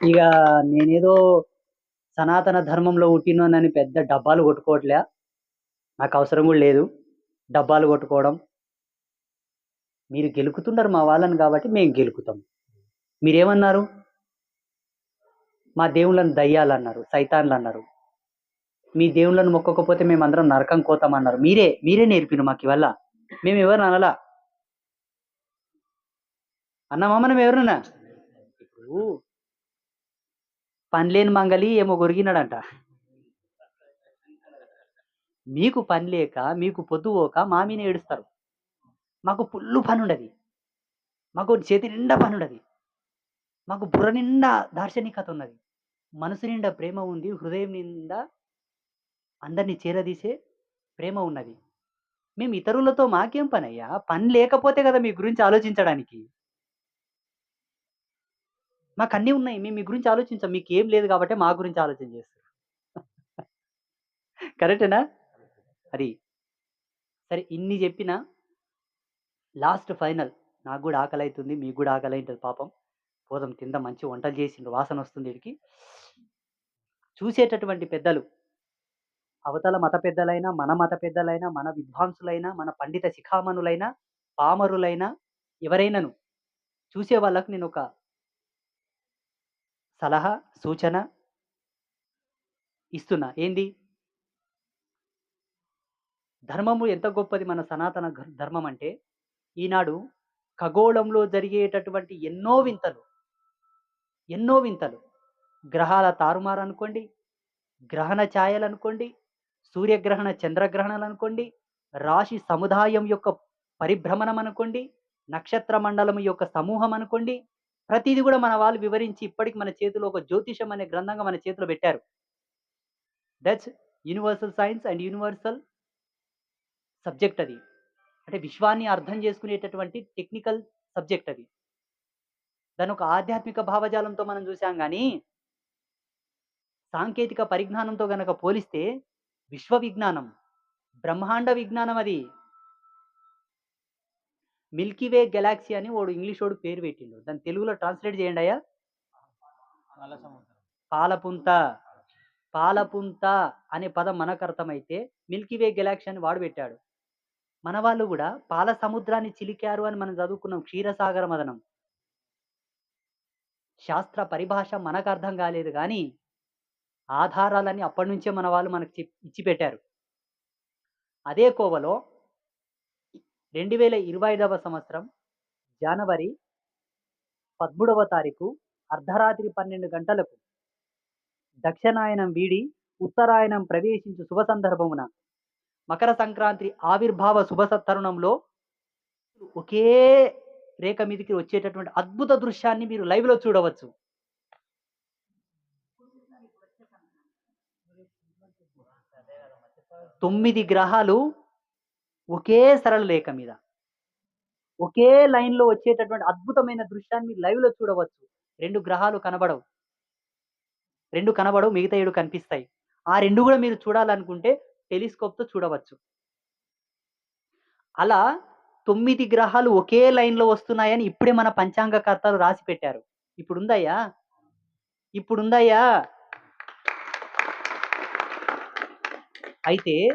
ఇక నేనేదో సనాతన ధర్మంలో పుట్టినని పెద్ద డబ్బాలు కొట్టుకోవట్లే. నాకు అవసరం కూడా లేదు డబ్బాలు కొట్టుకోవడం. మీరు గెలుకుతున్నారు మా వాళ్ళని కాబట్టి మేము గెలుకుతాం. మీరేమన్నారు? మా దేవుళ్ళని దయ్యాలు అన్నారు సైతాన్లు అన్నారు మీ దేవుళ్ళని మొక్కకపోతే మేము అందరం నరకం కోతామన్నారు. మీరే మీరే నేర్పిన మాకు ఇవల్ల మేము ఎవరు అనలా? అన్నామా మనం ఎవరన్నా ఇప్పుడు పనిలేని మంగలి ఏమో గొరిగినాడంట. మీకు పని లేక మీకు పొద్దుపోక మా మీద ఏడుస్తారు. మాకు పుల్లు పని ఉండదు మాకు చేతి నిండా పని ఉండదు మాకు బుర్ర నిండా దార్శనికత ఉన్నది. మనసు నిండా ప్రేమ ఉంది హృదయం నిండా అందరినీ చేరదీసే ప్రేమ ఉన్నది. మేము ఇతరులతో మాకేం పని అయ్యా పని లేకపోతే కదా మీ గురించి ఆలోచించడానికి. మాకు అన్నీ ఉన్నాయి. మేము మీ గురించి ఆలోచించాం. మీకు ఏం లేదు కాబట్టి మా గురించి ఆలోచన చేస్తారు. కరెక్టేనా అది. సరే ఇన్ని చెప్పిన లాస్ట్ ఫైనల్. నాకు కూడా ఆకలి అవుతుంది. మీకు కూడా ఆకలి అవుతుంది పాపం. పోదాం కింద మంచి వంటలు చేసిండ్రు. వాసన వస్తుంది వీడికి. చూసేటటువంటి పెద్దలు. అవతల మత పెద్దలైనా మన మత పెద్దలైనా మన విద్వాంసులైనా మన పండిత శిఖామణులైనా పామరులైనా ఎవరైనాను చూసే వాళ్ళకు నేను ఒక సలహా సూచన ఇస్తున్నా. ఏంది? ధర్మము ఎంత గొప్పది మన సనాతన ధర్మం అంటే ఈనాడు ఖగోళంలో జరిగేటటువంటి ఎన్నో వింతలు ఎన్నో వింతలు. గ్రహాల తారుమారు అనుకోండి గ్రహణ ఛాయలు అనుకోండి సూర్యగ్రహణ చంద్రగ్రహణాలు అనుకోండి రాశి సముదాయం యొక్క పరిభ్రమణం అనుకోండి నక్షత్ర మండలం యొక్క సమూహం అనుకోండి ప్రతిదీ కూడా మన వాళ్ళు వివరించి ఇప్పటికి మన చేతిలో ఒక జ్యోతిషం అనే గ్రంథంగా మన చేతిలో పెట్టారు. That's universal science and universal subject అది. అంటే విశ్వాన్ని అర్థం చేసుకునేటటువంటి టెక్నికల్ సబ్జెక్ట్ అది. దాని ఒక ఆధ్యాత్మిక భావజాలంతో మనం చూసాం కానీ సాంకేతిక పరిజ్ఞానంతో గనక పోలిస్తే విశ్వ విజ్ఞానం బ్రహ్మాండ విజ్ఞానం అది. మిల్కీవే గెలాక్సీ అని వాడు ఇంగ్లీష్ వాడు పేరు పెట్టిండు. దాన్ని తెలుగులో ట్రాన్స్లేట్ చేయండి అయ్యా. పాలపుంత. పాలపుంత అనే పదం మనకు అర్థమైతే మిల్కీవే గెలాక్సీ అని వాడు పెట్టాడు. మన వాళ్ళు కూడా పాల సముద్రాన్ని చిలికారు అని మనం చదువుకున్నాం. క్షీరసాగర మదనం. శాస్త్ర పరిభాష మనకు అర్థం కాలేదు కానీ ఆధారాలని అప్పటి నుంచే మన వాళ్ళు మనకు ఇచ్చి పెట్టారు అదే కోవలో రెండు వేల ఇరవై ఐదవ సంవత్సరం జనవరి పదమూడవ తారీఖు అర్ధరాత్రి పన్నెండు గంటలకు దక్షిణాయనం వీడి ఉత్తరాయణం ప్రవేశించు శుభ సందర్భమున మకర సంక్రాంతి ఆవిర్భావ శుభ తరుణంలో ఒకే రేఖ మీదకి వచ్చేటటువంటి అద్భుత దృశ్యాన్ని మీరు లైవ్లో చూడవచ్చు. తొమ్మిది గ్రహాలు ఒకే సరళ లేఖ మీద. ఒకే లైన్లో వచ్చేటటువంటి అద్భుతమైన దృశ్యాన్ని మీరు చూడవచ్చు. రెండు గ్రహాలు కనబడవు. రెండు కనబడవు మిగతా ఏడు కనిపిస్తాయి. ఆ రెండు కూడా మీరు చూడాలనుకుంటే టెలిస్కోప్తో చూడవచ్చు. అలా తొమ్మిది గ్రహాలు ఒకే లైన్లో వస్తున్నాయని ఇప్పుడే మన పంచాంగకర్తలు రాసి పెట్టారు. ఇప్పుడు ఇప్పుడుందయ్యా? అయితే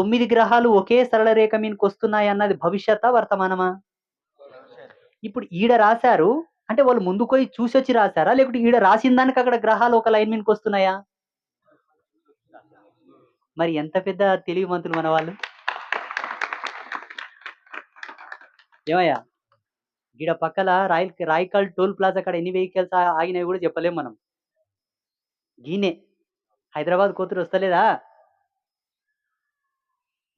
తొమ్మిది గ్రహాలు ఒకే సరళ రేఖ మీదకి వస్తున్నాయి అన్నది భవిష్యత్తా వర్తమానమా? ఇప్పుడు ఈడ రాశారు అంటే వాళ్ళు ముందుకు పోయి చూసి వచ్చి రాశారా? లేకుంటే ఈడ రాసిన దానికి అక్కడ గ్రహాలు ఒక లైన్ మీదకి వస్తున్నాయా? మరి ఎంత పెద్ద తెలివిమంతులు మన వాళ్ళు. ఏమయ్యా? ఈడ పక్కల రాయల్ రాయకల్ టోల్ ప్లాజా అక్కడ ఎన్ని వెహికల్స్ ఆగినవి కూడా చెప్పలేము మనం. గీనే. హైదరాబాద్ కోతురు వస్తలేదా?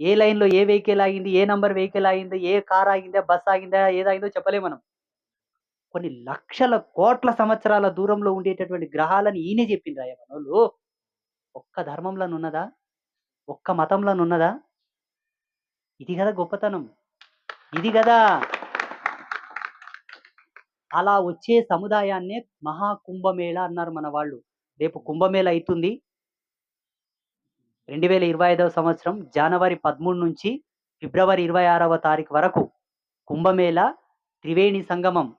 ఏ లైన్లో ఏ వెహికల్ ఆగింది ఏ నంబర్ వెహికల్ ఆగింది ఏ కార్ ఆగిందా బస్ ఆగిందా ఏదాగిందో చెప్పలేం మనం. కొన్ని లక్షల కోట్ల సంవత్సరాల దూరంలో ఉండేటటువంటి గ్రహాలని ఈయనే చెప్పింది రాయ మనోళ్ళు. ఒక్క ధర్మంలో ఉన్నదా? ఒక్క మతంలో ఉన్నదా? ఇది కదా గొప్పతనం. ఇది కదా. అలా వచ్చే సముదాయాన్నే మహా కుంభమేళ అన్నారు మన వాళ్ళు. రేపు కుంభమేళ అవుతుంది. రెండు వేల ఇరవై ఐదవ సంవత్సరం జనవరి పదమూడు నుంచి ఫిబ్రవరి ఇరవై ఆరవ తారీఖు వరకు కుంభమేళ త్రివేణి సంగమం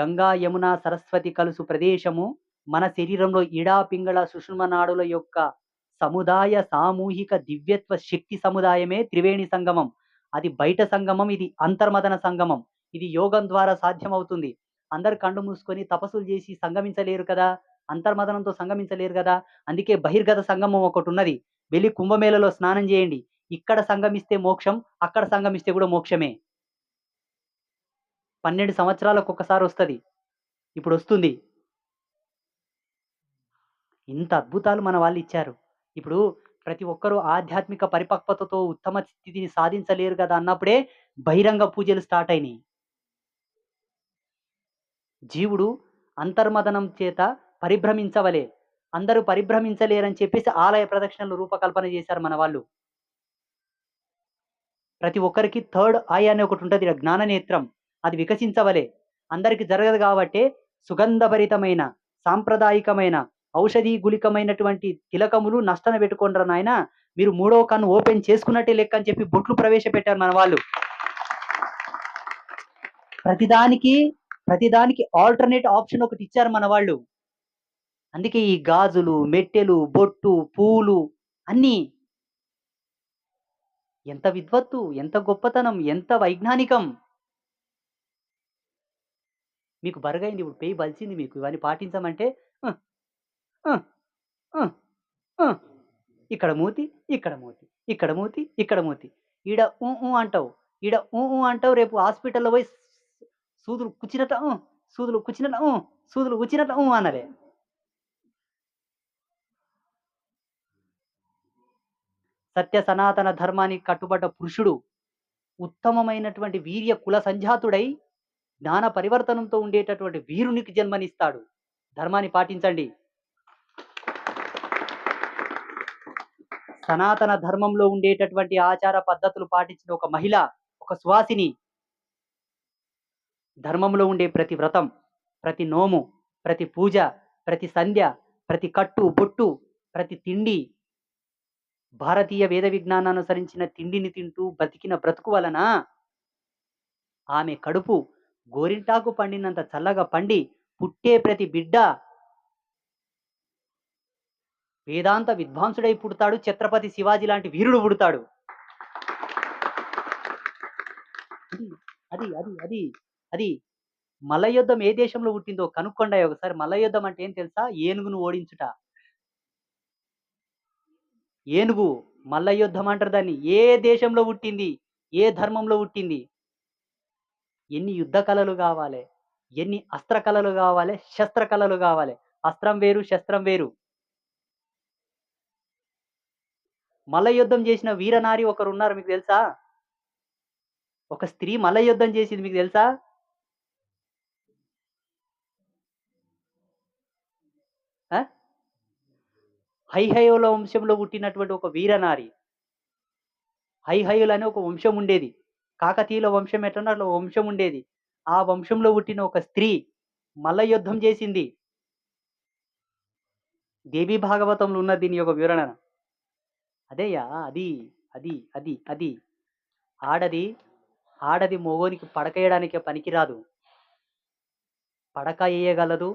గంగా యమున సరస్వతి కలుసు ప్రదేశము మన శరీరంలో ఇడా పింగళ సుషుమ నాడుల యొక్క సముదాయ సామూహిక దివ్యత్వ శక్తి సముదాయమే త్రివేణి సంగమం. అది బయట సంగమం ఇది అంతర్మదన సంగమం. ఇది యోగం ద్వారా సాధ్యమవుతుంది. అందరు కళ్ళు మూసుకొని తపస్సులు చేసి సంగమించలేరు కదా? అంతర్మదనంతో సంగమించలేరు కదా? అందుకే బహిర్గత సంగమం ఒకటి ఉన్నది. వెళ్ళి కుంభమేళలో స్నానం చేయండి. ఇక్కడ సంగమిస్తే మోక్షం అక్కడ సంగమిస్తే కూడా మోక్షమే. పన్నెండు సంవత్సరాలకు ఒకసారి వస్తుంది. ఇప్పుడు వస్తుంది. ఇంత అద్భుతాలు మన వాళ్ళు ఇచ్చారు. ఇప్పుడు ప్రతి ఒక్కరూ ఆధ్యాత్మిక పరిపక్వతతో ఉత్తమ స్థితిని సాధించలేరు కదా అన్నప్పుడే బహిరంగ పూజలు స్టార్ట్ అయినాయి. జీవుడు అంతర్మదనం చేత పరిభ్రమించవలే. అందరూ పరిభ్రమించలేరని చెప్పేసి ఆలయ ప్రదక్షిణలు రూపకల్పన చేశారు మన వాళ్ళు. ప్రతి ఒక్కరికి థర్డ్ ఐ అనే ఒకటి ఉంటుంది జ్ఞాన నేత్రం. అది వికసించవలే. అందరికి జరగదు కాబట్టి సుగంధభరితమైన సాంప్రదాయికమైన ఔషధీ గుళికమైనటువంటి తిలకములు నష్టన పెట్టుకుంటారు నాయన మీరు మూడో కన్ను ఓపెన్ చేసుకున్నట్టే లెక్క అని చెప్పి బొట్లు ప్రవేశపెట్టారు మన వాళ్ళు. ప్రతిదానికి ప్రతిదానికి ఆల్టర్నేట్ ఆప్షన్ ఒకటి ఇచ్చారు మన వాళ్ళు. అందుకే ఈ గాజులు మెట్టెలు బొట్టు పూలు అన్నీ ఎంత విద్వత్తు ఎంత గొప్పతనం ఎంత వైజ్ఞానికం. మీకు బరగైంది ఇప్పుడు పేయి బలిసింది మీకు. ఇవన్నీ పాటించమంటే ఇక్కడ మూతి ఇక్కడ మూతి ఇక్కడ మూతి ఇక్కడ మూతి. ఈడ ఊ ఊ అంటావు. ఈడ ఊ ఊ అంటావు రేపు హాస్పిటల్లో పోయి సూదులు కుచ్చినట్ట సూదులు కుచ్చినట్ట సూదులు కుచ్చినట్ట ఊ అన్నదే సత్య సనాతన ధర్మానికి కట్టుబడ్డ పురుషుడు ఉత్తమమైనటువంటి వీర్య కుల సంజాతుడై జ్ఞాన పరివర్తనంతో ఉండేటటువంటి వీరునికి జన్మనిస్తాడు. ధర్మాన్ని పాటించండి. సనాతన ధర్మంలో ఉండేటటువంటి ఆచార పద్ధతులు పాటించిన ఒక మహిళ ఒక సువాసిని. ధర్మంలో ఉండే ప్రతి వ్రతం ప్రతి నోము ప్రతి పూజ ప్రతి సంధ్య ప్రతి కట్టు బొట్టు ప్రతి తిండి భారతీయ వేద విజ్ఞానాన్ని అనుసరించిన తిండిని తింటూ బతికిన బ్రతుకు వలన ఆమె కడుపు గోరింటాకు పండినంత చల్లగా పండి పుట్టే ప్రతి బిడ్డ వేదాంత విద్వాంసుడై పుడతాడు. ఛత్రపతి శివాజీ లాంటి వీరుడు పుడతాడు. అది అది అది అది మల్లయుద్ధం ఏ దేశంలో పుట్టిందో కనుక్కోండి ఒకసారి. మల్లయుద్ధం అంటే ఏం తెలుసా? ఏనుగును ఓడించుట. ఏనుగు మల్ల యుద్ధం అంటారు దాన్ని. ఏ దేశంలో పుట్టింది? ఏ ధర్మంలో పుట్టింది? ఎన్ని యుద్ధ కళలు కావాలి? ఎన్ని అస్త్ర కళలు కావాలి? శస్త్ర కళలు కావాలి? అస్త్రం వేరు శస్త్రం వేరు. మల్ల యుద్ధం చేసిన వీరనారి ఒకరు ఉన్నారు మీకు తెలుసా? ఒక స్త్రీ మల్ల యుద్ధం చేసింది మీకు తెలుసా ఆ? హైహయోల వంశంలో పుట్టినటువంటి ఒక వీరనారి. హైహయులు అనే ఒక వంశం ఉండేది. కాకతీయుల వంశం ఎట్లనో అట్లా వంశం ఉండేది. ఆ వంశంలో పుట్టిన ఒక స్త్రీ మల్ల యుద్ధం చేసింది. దేవి భాగవతంలో ఉన్న దీని యొక్క వివరణ. అదేయా అది అది అది అది. ఆడది ఆడది మొగోనికి పడక వేయడానికి పనికిరాదు. పడక వేయగలదు.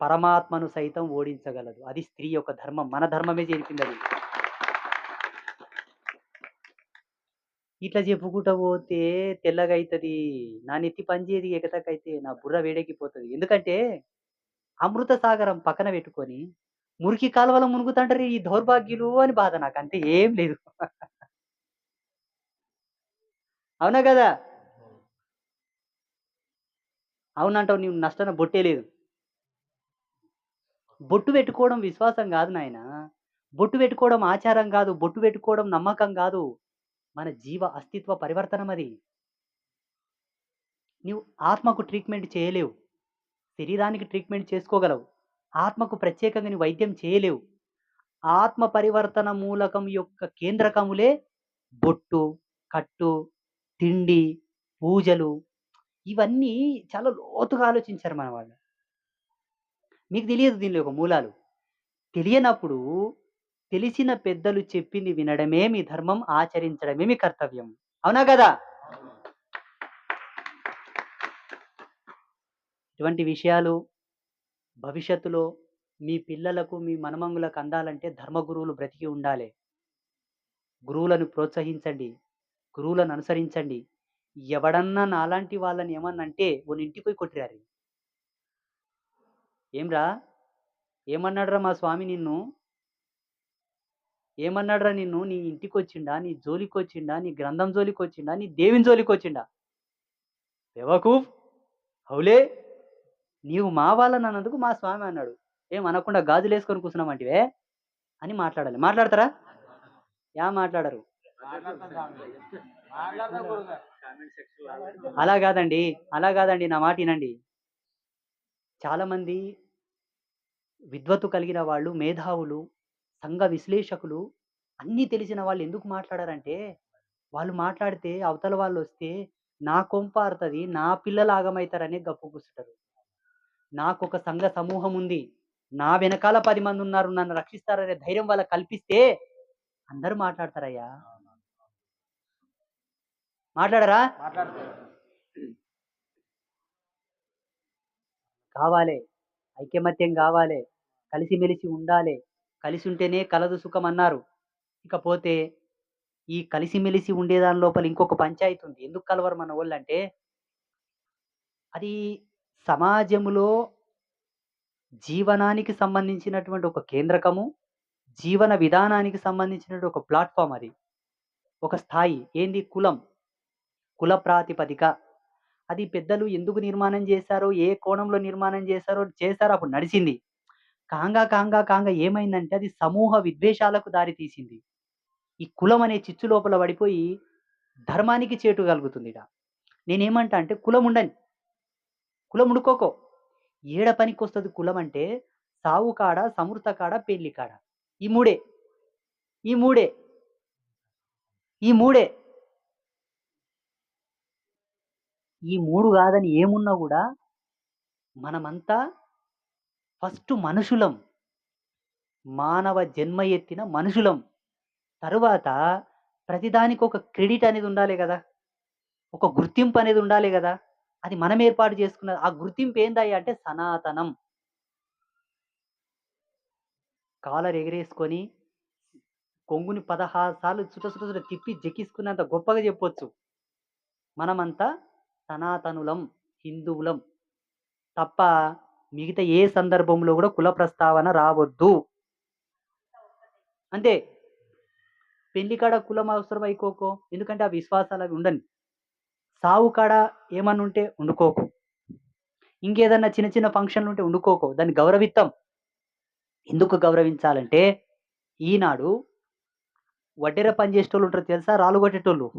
పరమాత్మను సైతం ఓడించగలదు. అది స్త్రీ యొక్క ధర్మం. మన ధర్మమే చేరిపింది అది ఇట్లా చెప్పుకుంటా పోతే తెల్లగా అవుతుంది నా నెత్తి పనిచేది ఎగతకైతే నా బుర్ర వేడెక్కిపోతుంది. ఎందుకంటే అమృత సాగరం పక్కన పెట్టుకొని మురికి కాలువల మునుగుతుంటారు ఈ దౌర్భాగ్యులు అని బాధ నాకు. అంతే ఏం లేదు. అవునా కదా? అవునంటావు నీవు నష్టం బొట్టే లేదు. బొట్టు పెట్టుకోవడం విశ్వాసం కాదు నాయన. బొట్టు పెట్టుకోవడం ఆచారం కాదు. బొట్టు పెట్టుకోవడం నమ్మకం కాదు. మన జీవ అస్తిత్వ పరివర్తనం అది. నీవు ఆత్మకు ట్రీట్మెంట్ చేయలేవు. శరీరానికి ట్రీట్మెంట్ చేసుకోగలవు. ఆత్మకు ప్రత్యేకంగా నీ వైద్యం చేయలేవు. ఆత్మ పరివర్తన మూలకం యొక్క కేంద్రకములే బొట్టు కట్టు తిండి పూజలు. ఇవన్నీ చాలా లోతుగా ఆలోచించారు మన వాళ్ళు మీకు తెలియదు దీనిలో ఒక మూలాలు తెలియనప్పుడు తెలిసిన పెద్దలు చెప్పింది వినడమే మీ ధర్మం ఆచరించడమే మీ కర్తవ్యం అవునా కదా ఇటువంటి విషయాలు భవిష్యత్తులో మీ పిల్లలకు, మీ మనమంగులకు అందాలంటే ధర్మగురువులు బ్రతికి ఉండాలి గురువులను ప్రోత్సహించండి. గురువులను అనుసరించండి. ఎవడన్నా నాలాంటి వాళ్ళని ఏమన్నంటే ఓ ఇంటికి పోయి కొట్టిరారు "ఏంరా? ఏమన్నాడురా మా స్వామి నిన్ను? ఏమన్నాడురా నిన్ను? నీ ఇంటికొచ్చిండా? నీ జోలికొచ్చిండా? నీ గ్రంథం జోలికొచ్చిండా? నీ దేవుని జోలికొచ్చిండా?" "బేవకూఫ్! హౌలే! నీవు మా వాళ్ళనన్నందుకు మా స్వామి అన్నాడు. ఏం అనకుండా గాజులేసుకొని కూసున్నామంటివే?" అని మాట్లాడాలి. మాట్లాడతారా? యా మాట్లాడరు. అలా గాదండి. అలా గాదండి. నా మాట ఇనండి. చాలామంది విద్వత్తు కలిగిన వాళ్ళు, మేధావులు, సంఘ విశ్లేషకులు అన్నీ తెలిసిన వాళ్ళు ఎందుకు మాట్లాడరంటే, వాళ్ళు మాట్లాడితే అవతల వాళ్ళొస్తే నా కొంప ఆరుతది. నా పిల్లలు ఆగమైతారనే గప్పు కూసుంటరు. నాకొక సంఘ సమూహం ఉంది. నా వెనకాల 10 మందున్నారు. నన్ను రక్షిస్తారనే ధైర్యం వాళ్ళకి కల్పిస్తే అందరూ మాట్లాడతారయ్యా. మాట్లాడరా? కావాలే. ఐకమత్యం కావాలి కలిసిమెలిసి ఉండాలే. కలిసుంటేనే కలదు సుఖం అన్నారు. ఇకపోతే ఈ కలిసిమెలిసి ఉండేదాని లోపల ఇంకొక పంచాయతీ ఉంది. ఎందుకు కలవరు మన వాళ్ళంటే అది సమాజములో జీవనానికి సంబంధించినటువంటి ఒక కేంద్రకము. జీవన విధానానికి సంబంధించినటువంటి ఒక ప్లాట్ఫామ్ అది. ఒక స్థాయి. ఏంది? కులం. కుల ప్రాతిపదిక. అది పెద్దలు ఎందుకు నిర్మాణం చేశారో, ఏ కోణంలో నిర్మాణం చేశారో చేశారో అప్పుడు నడిచింది కాంగా, కాంగా, కాంగా ఏమైందంటే అది సమూహ విద్వేషాలకు దారి తీసింది. ఈ కులం అనే చిచ్చు లోపల పడిపోయి ధర్మానికి చేటు కలుగుతుందిడ. నేనేమంటా అంటే కులం ఉండని. కులం ఉండుకోకో. ఏడ పనికొస్తది కులం అంటే సావు కాడ, సమృత కాడ, పెళ్ళి కాడ. ఈ మూడే. ఈ మూడే. ఈ మూడే. ఈ మూడు గాదని ఏమున్నా కూడా మనమంతా ఫస్ట్ మనుషులం. మానవ జన్మ ఎత్తిన మనుషులం. తరువాత ప్రతిదానికి ఒక క్రెడిట్ అనేది ఉండాలి కదా ఒక గుర్తింపు అనేది ఉండాలి కదా అది మనం ఏర్పాటు చేసుకున్నది. ఆ గుర్తింపు ఏందయ్యా అంటే సనాతనం. కాలర్ ఎగరేసుకొని కొంగుని 16 సార్లు చుట చుట తిప్పి జకిసుకున్నంత గొప్పగా చెప్పొచ్చు. మనమంతా సనాతనులం. హిందువులం. తప్ప మిగతా ఏ సందర్భంలో కూడా కుల ప్రస్తావన రావద్దు అంతే. పెళ్ళి కాడ కులం అవసరం అయిపోకో ఎందుకంటే ఆ విశ్వాసాలు అవి ఉండని. సావు కాడ ఏమన్నుంటే వండుకోకు. ఇంకేదన్నా చిన్న చిన్న ఫంక్షన్లు ఉంటే వండుకోకో దాన్ని గౌరవిత్తం. ఎందుకు గౌరవించాలంటే ఈనాడు వడ్డెర పనిచేసేటోళ్ళు ఉంటారు తెలుసా? రాళ్ళు కొట్టేటోళ్ళు.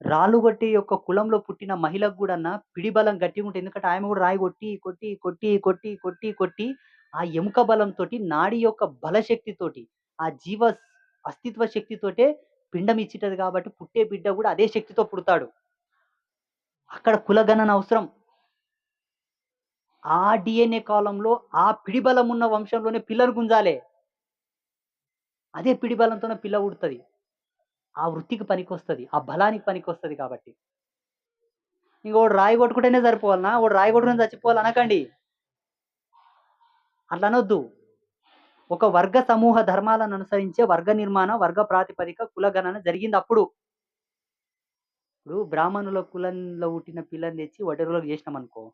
రాళ్ళుగొట్టి యొక్క కులంలో పుట్టిన మహిళకు కూడా పిడి బలం గట్టిగుంటది. ఎందుకంటే ఆమె కూడా రాయి కొట్టి, కొట్టి, కొట్టి, కొట్టి, కొట్టి, కొట్టి ఆ ఎముక బలంతోటి నాడి యొక్క బలశక్తితోటి ఆ జీవ అస్తిత్వ శక్తితోటే పిండం ఇచ్చిటది కాబట్టి పుట్టే బిడ్డ కూడా అదే శక్తితో పుడతాడు. అక్కడ కులగణన అవసరం. ఆ డిఎన్ఏ కాలంలో ఆ పిడిబలం ఉన్న వంశంలోనే పిల్లలు గుంజాలే. అదే పిడి బలంతోనే పిల్ల పుడతది. ఆ వృత్తికి పనికొస్తది. ఆ బలానికి పనికొస్తుంది కాబట్టి. ఇంకోడు రాయి కొట్టుకుంటేనే సరిపోవాలనా? వాడు రాయి కొట్టుకుని చచ్చిపోవాలి అనకండి. అట్లా అనొద్దు. ఒక వర్గ సమూహ ధర్మాలను అనుసరించే వర్గ నిర్మాణ, వర్గ ప్రాతిపదిక కులగణన జరిగింది అప్పుడు ఇప్పుడు బ్రాహ్మణుల కులంలో పుట్టిన పిల్లని తెచ్చి వడ్డెరలోకి చేసినామనుకో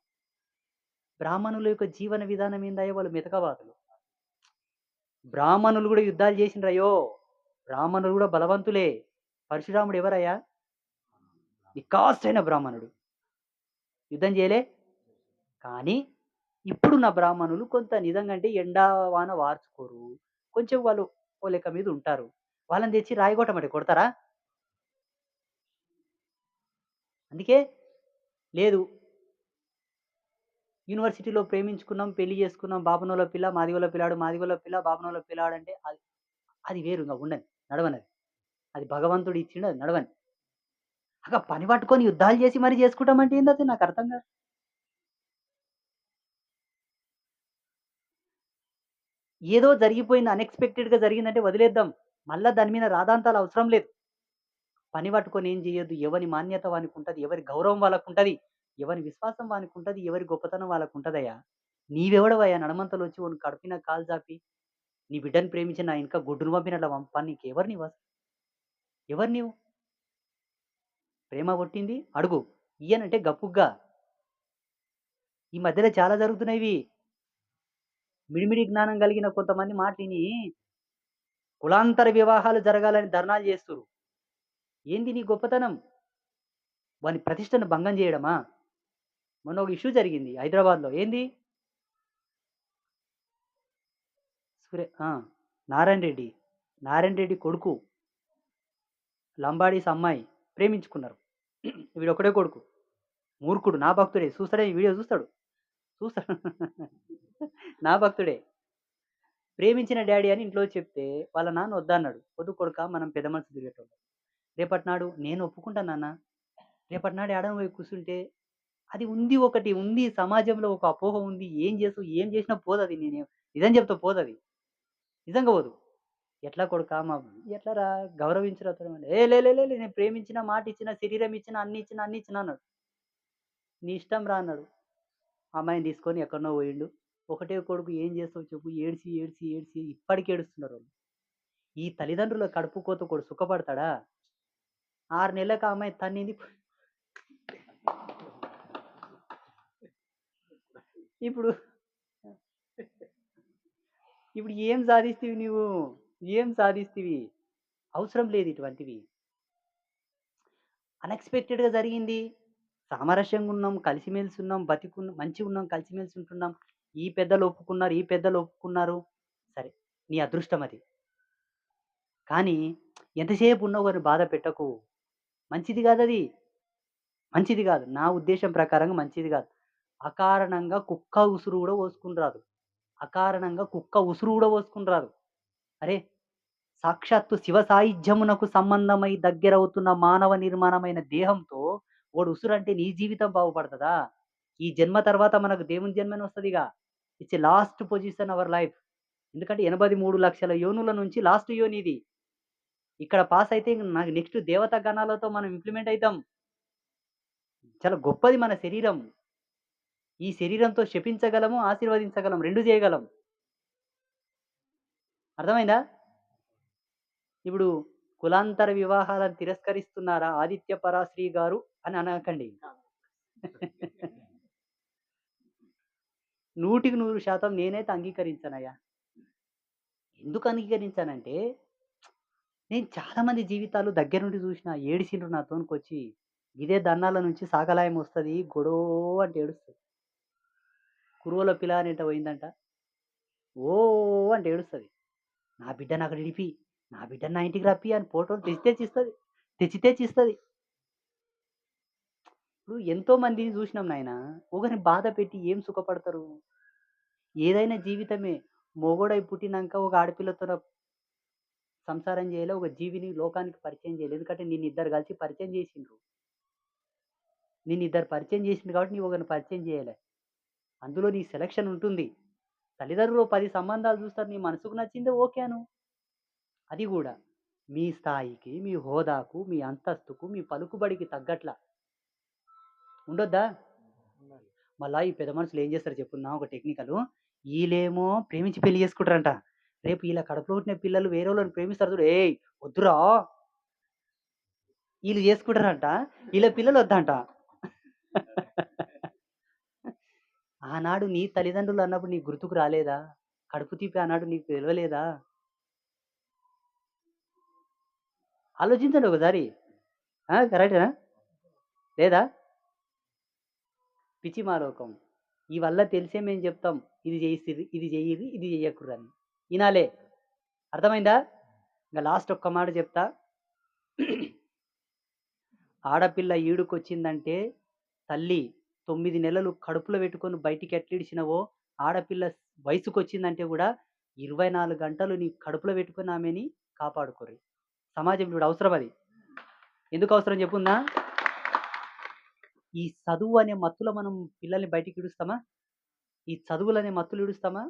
బ్రాహ్మణుల యొక్క జీవన విధానం ఏందయ్యో వాళ్ళు మితకవాదులు. బ్రాహ్మణులు కూడా యుద్ధాలు చేసినరయ్యో బ్రాహ్మణులు కూడా బలవంతులే. పరశురాముడు ఎవరయ్యా? నికార్సైన బ్రాహ్మణుడు. యుద్ధం చేయలే? కానీ ఇప్పుడున్న బ్రాహ్మణులు కొంత నిజంగా అంటే ఎండా, వాన వార్చుకోరు. కొంచెం వాళ్ళు ఓ లెక్క మీద ఉంటారు. వాళ్ళని తెచ్చి రాయి కొడతారా? అందుకే లేదు. యూనివర్సిటీలో ప్రేమించుకున్నాం, పెళ్ళి చేసుకున్నాం. బాపనోళ్ళ పిల్ల, మాదిగోళ్ళ పిల్లాడు, మాదిగోళ్ళ పిల్ల, బాపనోళ్ళ పిల్లాడంటే అది అది వేరుగా ఉండదు నడవనది. అది భగవంతుడు ఇచ్చిండు అది నడవని. అక పని పట్టుకొని యుద్ధాలు చేసి మరి చేసుకుంటామంటే అది నాకు అర్థం కాదు. ఏదో జరిగిపోయింది అన్‌ఎక్స్‌పెక్టెడ్‌గా జరిగిందంటే వదిలేద్దాం. మళ్ళీ దాని మీద రాదాంతాలు అవసరం లేదు. పని పట్టుకొని ఏం చేయొద్దు. ఎవరి మాన్యత వానికి ఉంటుంది ఎవరి గౌరవం వాళ్ళకు ఉంటుంది ఎవరి విశ్వాసం వానికుంటది. ఎవరి గొప్పతనం వాళ్ళకు ఉంటుందయ్యా నీవెవడవయ్యా నడమంతలు వచ్చి కడుపు కడిపిన కాలు చాపి, నీ బిడ్డను ప్రేమించిన నా ఎనక గొడ్డును పంపినట్లా పంపనీకి ఎవరిని నీవసలు? ఎవరు నీవు? ప్రేమ పుట్టింది అడుగు. ఇయ్యనంటే గప్పుగ్గా. ఈ మధ్యలో చాలా జరుగుతున్నాయి మిడిమిడి జ్ఞానం కలిగిన కొంతమంది మాటిని కులాంతర వివాహాలు జరగాలని ధర్నాలు చేస్తురు ఏంది నీ గొప్పతనం? వాని ప్రతిష్టను భంగం చేయడమా? మొన్న ఒక ఇష్యూ జరిగింది హైదరాబాద్‌లో. ఏంది? సురే నారాయణ రెడ్డి. నారాయణ రెడ్డి కొడుకు. లంబాడీస్ అమ్మాయి ప్రేమించుకున్నారు. వీడొక్కడే కొడుకు. మూర్ఖుడు. నా భక్తుడే. చూస్తాడే ఈ వీడియో చూస్తాడు. చూస్తాడు. నా భక్తుడే. ప్రేమించిన డాడీ అని ఇంట్లో చెప్తే వాళ్ళ నాన్న వద్దన్నాడు. వద్దు కొడుక మనం పెద్ద మనసు తిరిగేటోళ్ళం. రేపటినాడు నేను ఒప్పుకుంటాను నాన్న. రేపట్నాడు ఏడన పోయి కూర్చుంటే అది ఉంది ఒకటి ఉంది సమాజంలో ఒక అపోహ ఉంది. ఏం చేస్తావు? ఏం చేసినా పోదది. నేను నిజం చెప్తా పోదది. నిజంగా పోదు. ఎట్లా కొడుకా మా ఎట్లారా గౌరవించరు అతను ఏ లే లే లే నేను ప్రేమించిన, మాట ఇచ్చిన, శరీరం ఇచ్చిన, అన్ని ఇచ్చిన, అన్ని ఇచ్చిన అన్నాడు. నీ ఇష్టం రా అన్నాడు. అమ్మాయిని తీసుకొని ఎక్కడనో పోయిండు. ఒకటే కొడుకు ఏం చేస్తావు చెప్పు? ఏడ్చి, ఏడ్చి, ఏడ్చి ఇప్పటికి ఏడుస్తున్నారు ఈ తల్లిదండ్రుల కడుపు కోత కూడా సుఖపడతాడా? ఆరు నెలలకు ఆ అమ్మాయి తన్నింది. ఇప్పుడు ఇప్పుడు ఏం సాధిస్తివి నీవు? ఏం సాధిస్తివి? అవసరం లేదు ఇటువంటివి. అన్‌ఎక్స్‌పెక్టెడ్‌గా జరిగింది. సామరస్యంగా ఉన్నాం. కలిసిమెలిసి ఉన్నాం. బతికు మంచిగా ఉన్నాం కలిసిమెలిసి ఉంటున్నాం. ఈ పెద్దలు ఒప్పుకున్నారు. ఈ పెద్దలు ఒప్పుకున్నారు. సరే. నీ అదృష్టం అది. కానీ ఎంతసేపు ఉన్న ఒకరిని బాధ పెట్టకు. మంచిది కాదు అది మంచిది కాదు. నా ఉద్దేశం ప్రకారంగా మంచిది కాదు. అకారణంగా కుక్క ఉసురు కూడా పోసుకుని రాదు. అకారణంగా కుక్క ఉసురు కూడా పోసుకుని రాదు. అరే! సాక్షాత్తు శివ సాయుధ్యమునకు సంబంధమై దగ్గరవుతున్న మానవ నిర్మాణమైన దేహంతో వాడు ఉసురంటే నీ జీవితం బాగుపడుతుందా ఈ జన్మ తర్వాత మనకు దేవుని జన్మని వస్తుందిగా it's a last position our life. ఎందుకంటే 83,00,000 యోనుల నుంచి లాస్ట్ యోని ఇది. ఇక్కడ పాస్ అయితే నాకు నెక్స్ట్ దేవత గణాలతో మనం ఇంప్లిమెంట్ అవుతాం చాలా గొప్పది మన శరీరం. ఈ శరీరంతో శపించగలము, ఆశీర్వదించగలం. రెండు చేయగలం. అర్థమైందా? ఇప్పుడు కులాంతర వివాహాలను తిరస్కరిస్తున్నారా ఆదిత్య పరాశ్రీ గారు అని అనకండి. నూటికి నూరు శాతం నేనైతే అంగీకరించనయ్యా. ఎందుకు అంగీకరించానంటే నేను చాలా మంది జీవితాలు దగ్గరుండి చూసిన. ఏడిసిండ్రు నాతోనికొచ్చి. ఇదే దన్నాల నుంచి సాకలాయం వస్తది. గొడో అంటే ఏడుస్తది. కురువల పిల్లానెంట పోయిందంట. ఓ అంటే ఏడుస్తది. నా బిడ్డని అక్కడ ఇడిపి, నా బిడ్డ నా ఇంటికి రప్పి అని ఫోటోలు తెచ్చితే తెచ్చి తెచ్చితే తెచ్చి ఇప్పుడు ఎంతో మందిని చూసినాం నాయనా. ఒకరిని బాధ పెట్టి ఏం సుఖపడతారు? ఏదైనా జీవితమే. మొగోడై పుట్టినాక ఒక ఆడపిల్లతో సంసారం చేయలే. ఒక జీవిని లోకానికి పరిచయం చేయలేదు ఎందుకంటే నిన్నిద్దరు కలిసి పరిచయం చేసిండ్రు. నిన్నిద్దరు పరిచయం చేసిండు కాబట్టి నీ ఒకరిని పరిచయం చేయలే. అందులో నీ సెలక్షన్ ఉంటుంది. తల్లిదండ్రులు పది సంబంధాలు చూస్తారు. నీ మనసుకు నచ్చిందే ఓకే అను. అది గూడా మీ స్థాయికి, మీ హోదాకు, మీ అంతస్తుకు, మీ పలుకుబడికి తగ్గట్ల. ఉండొద్దా? మళ్ళా ఈ పెద్ద మనుషులు ఏం చేస్తారో చెప్పునా ఒక టెక్నికలు. ఈళ్ళేమో ప్రేమించి పెళ్ళి చేసుకుంటారంట. రేపు ఈళ్ళ కడుపులో పుట్టిన పిల్లలు వేరేళ్ళని ప్రేమిస్తారు చూడు. ఏయ్! వద్దురా! ఈళ్ళు చేసుకుంటారంట. ఈళ్ళ పిల్లలు వద్దంట. ఆనాడు నీ తల్లిదండ్రులు అన్నప్పుడు నీకు గుర్తుకు రాలేదా? కడుపు తీపి ఆనాడు నీకు తెలవలేదా? ఆలోచించండి ఒకసారి. కరెక్టేనా? లేదా? పిచ్చి ఈ ఇవల్ల తెలిసే మేము చెప్తాం. ఇది చేయిస్తుంది ఇది చేయదు ఇది చేయకూడదని ఇనాలే. అర్థమైందా? ఇంకా లాస్ట్ ఒక్క మాట చెప్తా. ఆడపిల్ల ఈడుకొచ్చిందంటే తల్లి తొమ్మిది నెలలు కడుపులో పెట్టుకొని బయటికి ఎట్లిడిచినవో ఆడపిల్ల వయసుకొచ్చిందంటే గూడా 24 గంటలు నీ కడుపులో పెట్టుకొని ఆమెని సమాజంలో ఇప్పుడు అవసరం అది. ఎందుకు అవసరం చెప్పుందా? ఈ చదువు అనే మత్తులో మనం పిల్లల్ని బయటికి ఇడుస్తామా ఈ చదువులనే మత్తులు ఇడుస్తామా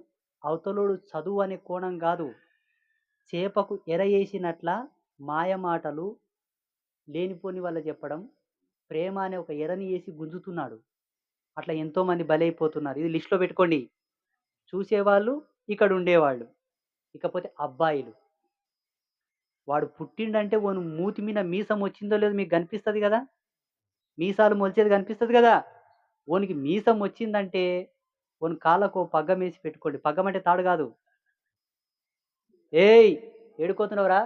అవతలోడు చదువు అనే కోణం కాదు చేపకు ఎర మాయమాటలు లేనిపోని వల్ల చెప్పడం. ప్రేమ అనే ఒక ఎరని ఏసి గుంజుతున్నాడు. అట్లా ఎంతోమంది బలైపోతున్నారు. ఇది లిస్ట్‌లో పెట్టుకోండి. చూసేవాళ్ళు, ఇక్కడ ఉండేవాళ్ళు. ఇకపోతే అబ్బాయిలు. వాడు పుట్టిండంటే ఓను మూతి మీద మీసం వచ్చిందో లేదో మీకు కనిపిస్తుంది కదా మీసాలు మొలిచేది కనిపిస్తుంది కదా ఓనికి మీసం వచ్చిందంటే వన్ కాళ్ళకు పగ్గం వేసి పెట్టుకోండి. పగ్గం అంటే తాడు కాదు ఏయ్! ఏడుకోతున్నావురా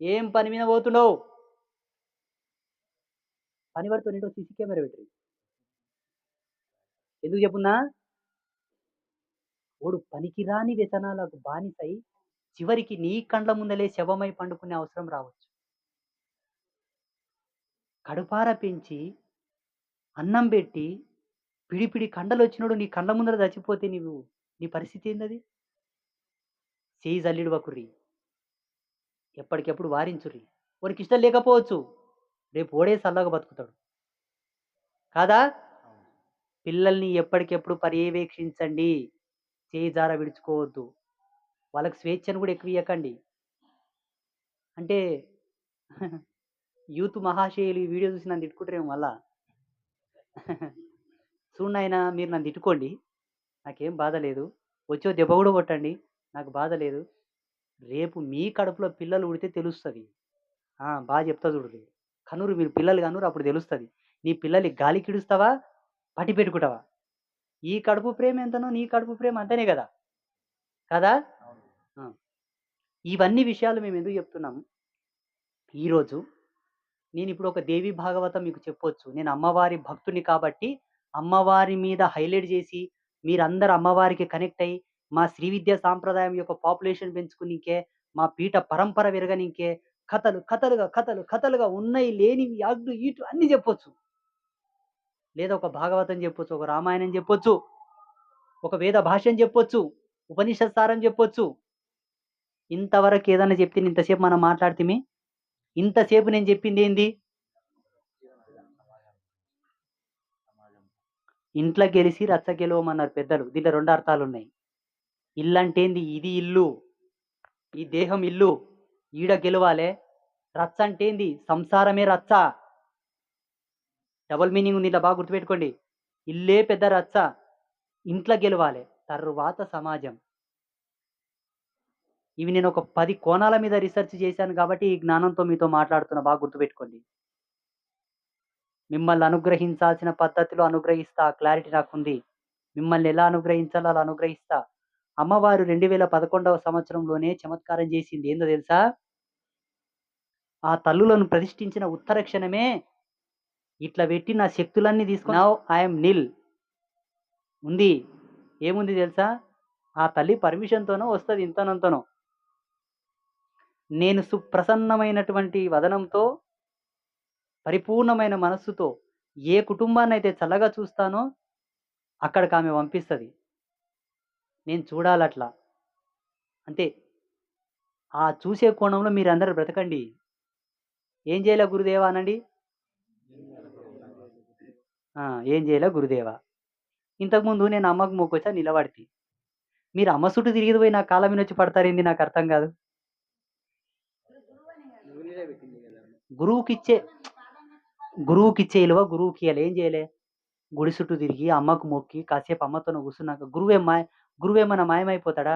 ఏం పని మీద పోతున్నావు? పని పడుతోనేంటో సీసీ కెమెరా పెట్టి ఎందుకు చెప్పున్నా? ఓడు పనికిరాని వ్యసనాలకు బానిసై చివరికి నీ కండ్ల ముందలే శవమై పండుకునే అవసరం రావచ్చు. కడుపార పెంచి, అన్నం బెట్టి, పిడి పిడి కండలొచ్చినోడు నీ కండ్ల ముందర చచ్చిపోతే నీవు నీ పరిస్థితి ఏందది? చేయి జల్లిడవకుర్రి. ఎప్పటికెప్పుడు వారించుర్రి. ఓనికిష్టం లేకపోవచ్చు. రేపు ఓడే సల్లగా బతుకుతాడు. కాదా? పిల్లల్ని ఎప్పటికెప్పుడు పర్యవేక్షించండి. చేయి జార విడుచుకోవద్దు. వాళ్ళకి స్వేచ్ఛను కూడా ఎక్కువ ఇవ్వకండి అంటే యూత్ మహాశయులు ఈ వీడియో చూసి నన్ను తిట్టుకుంటారేమో మళ్ళా. చూడు మీరు నన్ను తిట్టుకోండి. నాకేం బాధ లేదు. వచ్చే దెబ్బ కూడా కొట్టండి. నాకు బాధ లేదు. రేపు మీ కడుపులో పిల్లలు ఉడితే తెలుస్తుంది బాగా చెప్తా చూడుర్రి. కనురు మీరు పిల్లలు కనురు అప్పుడు తెలుస్తుంది నీ పిల్లలు గాలి కిడుస్తావా పట్టి పెట్టుకుంటావా? ఈ కడుపు ప్రేమ ఎంతనో నీ కడుపు ప్రేమ అంతనే కదా కదా! ఇవన్నీ విషయాలు మేము ఎందుకు చెప్తున్నాం? ఈరోజు నేను ఇప్పుడు ఒక దేవి భాగవతం మీకు చెప్పొచ్చు. నేను అమ్మవారి భక్తుని కాబట్టి అమ్మవారి మీద హైలైట్ చేసి మీరందరూ అమ్మవారికి కనెక్ట్ అయ్యి మా శ్రీ విద్యా సాంప్రదాయం యొక్క పాపులేషన్ పెంచుకునికే, మా పీఠ పరంపర విరగనికే కథలు, కథలుగా, కథలు, కథలుగా ఉన్నాయి లేనివి, యాగ్డు ఇటు అన్నీ చెప్పొచ్చు. లేదా ఒక భాగవతం చెప్పొచ్చు. ఒక రామాయణం చెప్పొచ్చు. ఒక వేద భాష్యం చెప్పొచ్చు. ఉపనిషత్ సారం చెప్పొచ్చు. ఇంతవరకు ఏదైనా చెప్తే ఇంతసేపు మనం మాట్లాడితే ఇంతసేపు నేను చెప్పింది ఏంది ఇంట్లో గెలిసి రచ్చ గెలవమన్నారు పెద్దలు. దీంట్లో 2 అర్థాలున్నాయి. ఏంది ఇది ఇల్లు. ఈ దేహం ఇల్లు. ఈడ గెలవాలే. రచ్చ అంటే ఏంది సంసారమే రచ్చ. డబుల్ మీనింగ్ ఉంది. ఇట్లా బాగా గుర్తుపెట్టుకోండి. ఇల్లే పెద్ద రచ్చ. ఇంట్లో గెలవాలే. తరువాత సమాజం. ఇవి నేను ఒక పది కోణాల మీద రీసెర్చ్ చేశాను కాబట్టి ఈ జ్ఞానంతో మీతో మాట్లాడుతున్నా. బాగా గుర్తుపెట్టుకోండి. మిమ్మల్ని అనుగ్రహించాల్సిన పద్ధతిలో అనుగ్రహిస్తా. క్లారిటీ నాకుంది. మిమ్మల్ని ఎలా అనుగ్రహించాలో అలా అనుగ్రహిస్తా. అమ్మవారు 2011వ సంవత్సరంలోనే చమత్కారం చేసింది. ఏందో తెలుసా? ఆ తల్లులను ప్రతిష్ఠించిన ఉత్తర క్షణమే ఇట్లా పెట్టి నా శక్తులన్నీ తీసుకున్నావు ఐఎమ్ నిల్. ఉంది. ఏముంది తెలుసా? ఆ తల్లి పర్మిషన్‌తోనో వస్తుంది ఇంతనంతనో. నేను సుప్రసన్నమైనటువంటి వదనంతో పరిపూర్ణమైన మనస్సుతో ఏ కుటుంబాన్ని అయితే చల్లగా చూస్తానో అక్కడికి ఆమె పంపిస్తుంది నేను చూడాలట్లా. అంతే. ఆ చూసే కోణంలో మీరందరూ బ్రతకండి. ఏం చేయలే గురుదేవా అనండి? ఏం చేయలే గురుదేవా? ఇంతకుముందు నేను అమ్మకు మొక్కొచ్చా నిలబడితే మీరు అమ్మ చుట్టూ తిరిగేది వచ్చి నా నాకు అర్థం పడతారేంది నాకర్థం గాదు. గురువుకిచ్చే గురువుకిచ్చే ఇలువ గురువుకియ్యాలి. ఏం జేయలే? గుడి చుట్టూ తిరిగి, అమ్మకు మొక్కి, కాసేపు అమ్మతోని కూసున్నాక గురువేం మాయ గురువేమన్నా మాయమైపోతాడా?